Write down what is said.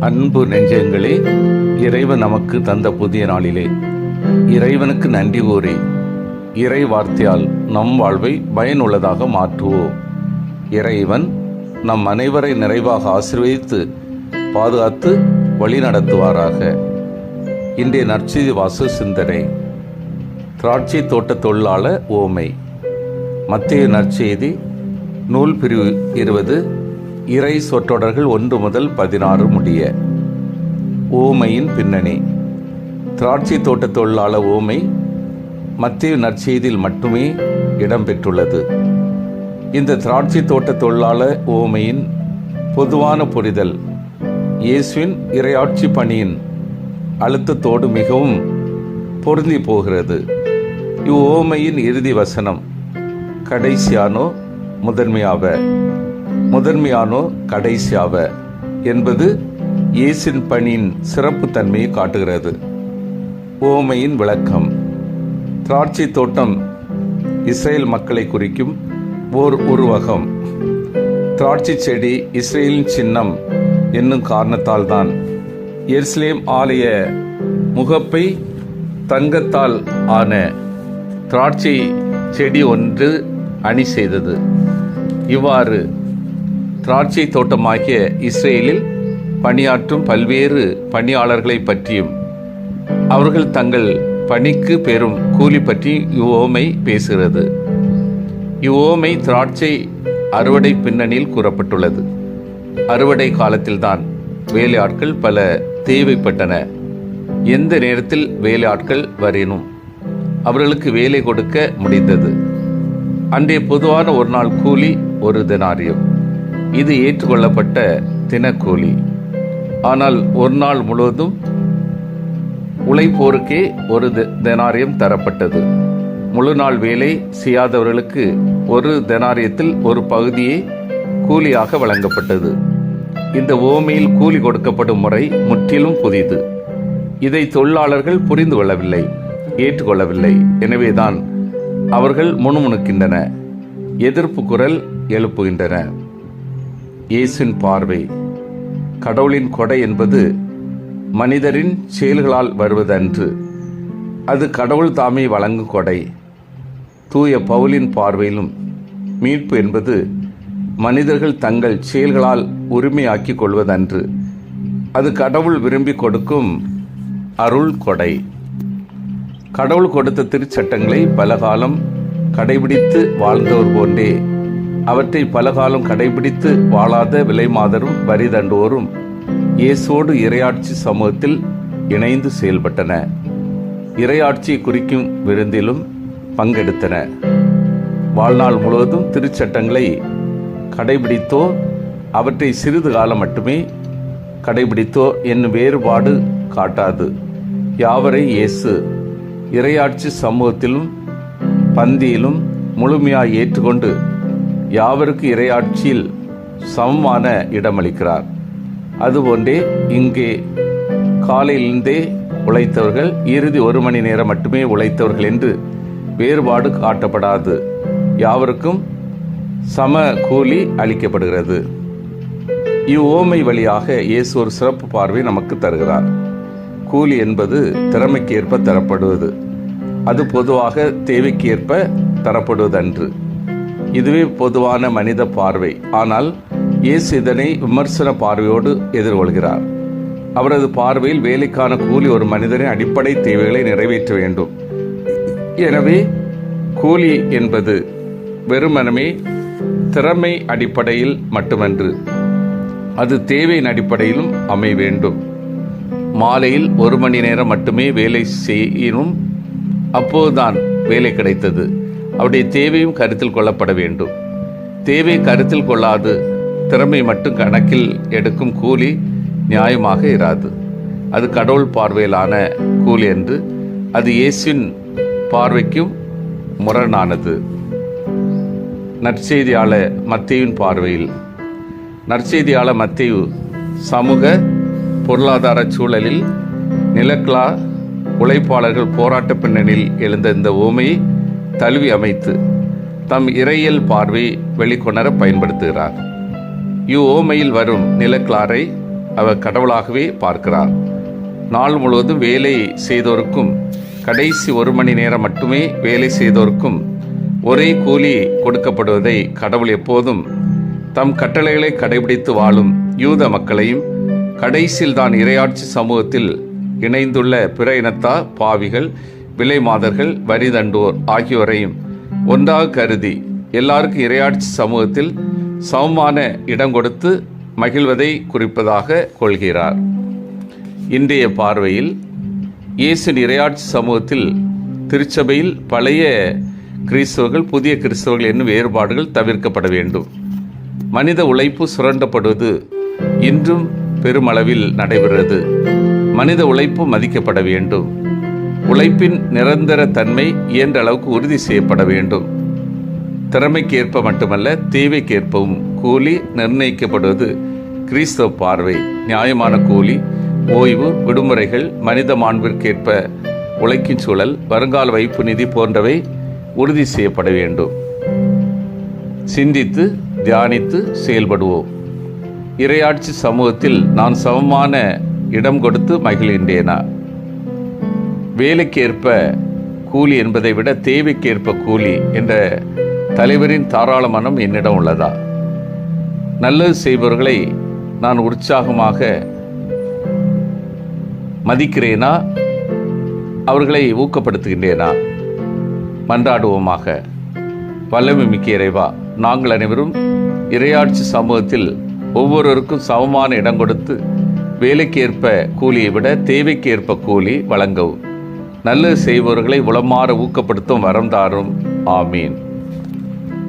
அன்பு நெஞ்சங்களே இறைவன் நமக்கு தந்த புதிய நாளிலே. இறைவனுக்கு நன்றி கூறி இறை வார்த்தையால் நம் வாழ்வை பயனுள்ளதாக மாற்றுவோம் இறைவன் நம் அனைவரை நிறைவாக ஆசீர்வதித்து பாதுகாத்து வழிநடத்துவாராக இன்றைய நற்செய்தி வாசு சிந்தனை. திராட்சை தோட்ட தொழிலாளர் ஓமை. மத்திய நற்செய்தி நூல் பிரிவு இருபது இறை சொற்றொடர்கள் ஒன்று முதல் பதினாறு முடிய. ஓமையின் பின்னணி. திராட்சை தோட்ட தொழிலாளர் ஓமை மத்திய நற்செய்தியில் மட்டுமே இடம்பெற்றுள்ளது இந்த திராட்சை தோட்ட தொழிலாளர் ஓமையின் பொதுவான புரிதல் இயேசுவின் இரையாட்சி பணியின் அழுத்தத்தோடு மிகவும் பொருந்தி போகிறது. இவ்வோமையின் இறுதி வசனம் கடைசியானோ முதன்மையாவ. முதன்மையானோ கடைசியாவ என்பது இயேசின் பணியின் சிறப்பு தன்மையை காட்டுகிறது. ஓமையின் விளக்கம். திராட்சை தோட்டம் இஸ்ரேல் மக்களை குறிக்கும் ஓர் உருவகம். திராட்சை செடி இஸ்ரேலின் சின்னம் என்னும் காரணத்தால் தான் எருசலேம் ஆலய முகப்பை தங்கத்தால் ஆன திராட்சை செடி ஒன்று அணி செய்தது. இவ்வாறு திராட்சை தோட்டமாகிய இஸ்ரேலில் பணியாற்றும் பல்வேறு பணியாளர்களை பற்றியும் அவர்கள் தங்கள் பணிக்கு பெறும் கூலி பற்றி இவ்வோமை பேசுகிறது. இவ்வோமை திராட்சை அறுவடை பின்னணியில் கூறப்பட்டுள்ளது. அறுவடை காலத்தில்தான் வேலையாட்கள் பல தேவைப்பட்டன. எந்த நேரத்தில் வேலையாட்கள் வரினும் அவர்களுக்கு வேலை கொடுக்க முடிந்தது. அன்றைய பொதுவான ஒரு நாள் கூலி ஒரு தினாரியம். இது ஏற்றுக்கொள்ளப்பட்ட தினக்கூலி. ஆனால் ஒரு நாள் முழுவதும் உழைப்போருக்கே ஒரு தெனாரியம் தரப்பட்டது. முழு நாள் வேலை செய்யாதவர்களுக்கு ஒரு தெனாரியத்தில் ஒரு பகுதியே கூலியாக வழங்கப்பட்டது. இந்த ஓமையில் கூலி கொடுக்கப்படும் முறை முற்றிலும் புதிது. இதை தொழிலாளர்கள் புரிந்து கொள்ளவில்லை ஏற்றுக்கொள்ளவில்லை. எனவேதான் அவர்கள் முணுமுணுக்கின்றன எதிர்ப்பு குரல் எழுப்புகின்றன. இயேசின் பார்வை. கடவுளின் கொடை என்பது மனிதரின் செயல்களால் வருவதன்று. அது கடவுள் தாமே வழங்கும் கொடை. தூய பவுலின் பார்வையிலும் மீட்பு என்பது மனிதர்கள் தங்கள் செயல்களால் உரிமையாக்கிக் கொள்வதன்று. அது கடவுள் விரும்பி கொடுக்கும் அருள் கொடை. கடவுள் கொடுத்த திருச்சட்டங்களை பலகாலம் கடைபிடித்து வாழ்ந்தோர் போன்றே அவற்றை பலகாலம் கடைபிடித்து வாழாத விலைமாதரும் வரி தண்டுவோரும் இயேசோடு இறையாட்சி சமூகத்தில் இணைந்து செயல்பட்டன. இறையாட்சியை குறிக்கும் விருந்திலும் பங்கெடுத்தன. வாழ்நாள் முழுவதும் திருச்சட்டங்களை கடைபிடித்தோ அவற்றை சிறிது காலம் மட்டுமே கடைபிடித்தோ என்னும் வேறுபாடு காட்டாது. யாவரை இயேசு இறையாட்சி சமூகத்திலும் பந்தியிலும் முழுமையாய் ஏற்றுக்கொண்டு யாவருக்கு இறையாட்சியில் சமமான இடமளிக்கிறார்? அதுபோன்றே இங்கே காலையிலிருந்தே உழைத்தவர்கள் இறுதி ஒரு மணி நேரம் மட்டுமே உழைத்தவர்கள் என்று வேறுபாடு காட்டப்படாது. யாவருக்கும் சம கூலி அளிக்கப்படுகிறது. இவ்வோமை வழியாக இயேசு ஒரு சிறப்பு பார்வை நமக்கு தருகிறார். கூலி என்பது திறமைக்கு ஏற்ப தரப்படுவது. அது பொதுவாக தேவைக்கு ஏற்ப தரப்படுவதன்று. இதுவே பொதுவான மனித பார்வை. ஆனால் இயேசு இதனை விமர்சன பார்வையோடு எதிர்கொள்கிறார். அவரது பார்வையில் வேலைக்கான கூலி ஒரு மனிதனின் அடிப்படை தேவைகளை நிறைவேற்ற வேண்டும். எனவே கூலி என்பது வெறுமனமே திறமை அடிப்படையில் மட்டுமன்று. அது தேவையின் அடிப்படையிலும் அமைய வேண்டும். மாலையில் ஒரு மணி நேரம் மட்டுமே வேலை செய்யணும் அப்போதுதான் வேலை கிடைத்தது. அவருடைய தேவையும் கருத்தில் கொள்ளப்பட வேண்டும். தேவை கருத்தில் கொள்ளாது திறமை மட்டும் கணக்கில் எடுக்கும் கூலி நியாயமாக இராது. அது கடவுள் பார்வையிலான கூலி என்று அது இயேசுவின் பார்வைக்கும் முரணானது. நற்செய்தியாளர் மத்தேயுவின் பார்வையில். நற்செய்தியாளர் மத்தியு சமூக பொருளாதார சூழலில் நிலக்லா உழைப்பாளர்கள் போராட்ட பின்னணியில் எழுந்த இந்த ஓமையை தழுவி அமைத்து தம் இறையியல் பார்வை வெளிக்கொணர பயன்படுத்துகிறார். இவ்வோமையில் வரும் நிலக்கிளாரை அவர் கடவுளாகவே பார்க்கிறார். நாள் முழுவதும் வேலை செய்தோருக்கும் கடைசி ஒரு மணி நேரம் மட்டுமே வேலை செய்தோருக்கும் ஒரே கூலி கொடுக்கப்படுவதை கடவுள் எப்போதும் தம் கட்டளைகளை கடைபிடித்து வாழும் யூத மக்களையும் கடைசியில் தான் இரையாட்சி சமூகத்தில் இணைந்துள்ள பிற இனத்தார் பாவிகள் விலை மாதர்கள் வரிதண்டோர் ஆகியோரையும் ஒன்றாக கருதி எல்லாருக்கும் இரையாட்சி சமூகத்தில் சமமான இடம் கொடுத்து மகிழ்வதை குறிப்பதாக கொள்கிறார். இன்றைய பார்வையில் இயேசு இரையாட்சி சமூகத்தில் திருச்சபையில் பழைய கிறிஸ்தவர்கள் புதிய கிறிஸ்தவர்கள் என்னும் வேறுபாடுகள் தவிர்க்கப்பட வேண்டும். மனித உழைப்பு சுரண்டப்படுவது இன்றும் பெருமளவில் நடைபெறுகிறது. மனித உழைப்பு மதிக்கப்பட வேண்டும். உழைப்பின் நிரந்தர தன்மை இயன்ற அளவுக்கு உறுதி செய்யப்பட வேண்டும். திறமைக்கேற்ப மட்டுமல்ல தேவைக்கேற்பவும் கூலி நிர்ணயிக்கப்படுவது கிறிஸ்தவ பார்வை நியாயமான கூலி ஓய்வு விடுமுறைகள் மனித மாண்பிற்கேற்ப உழைக்கும் சூழல் வருங்கால வைப்பு நிதி போன்றவை உறுதி செய்யப்பட வேண்டும். சிந்தித்து தியானித்து செயல்படுவோம். இரையாட்சி சமூகத்தில் நான் சமமான இடம் கொடுத்து மகிழ்கின்றேனா? வேலைக்கேற்ப கூலி என்பதை விட தேவைக்கேற்ப கூலி என்ற தலைவரின் தாராள மனம் என்னிடம் உள்ளதா? நல்லது செய்பவர்களை நான் உற்சாகமாக மதிக்கிறேனா? அவர்களை ஊக்கப்படுத்துகின்றேனா? மன்றாடுவோமாக. வல்லமை மிக்க இறைவா நாங்கள் அனைவரும் இரையாட்சி சமூகத்தில் ஒவ்வொருவருக்கும் சமமான இடம் கொடுத்து வேலைக்கேற்ப கூலியை விட தேவைக்கேற்ப கூலி வழங்கவும். நல்லது செய்பவர்களை உளமாற ஊக்கப்படுத்தும் வரம் தாரும் ஆமீன்.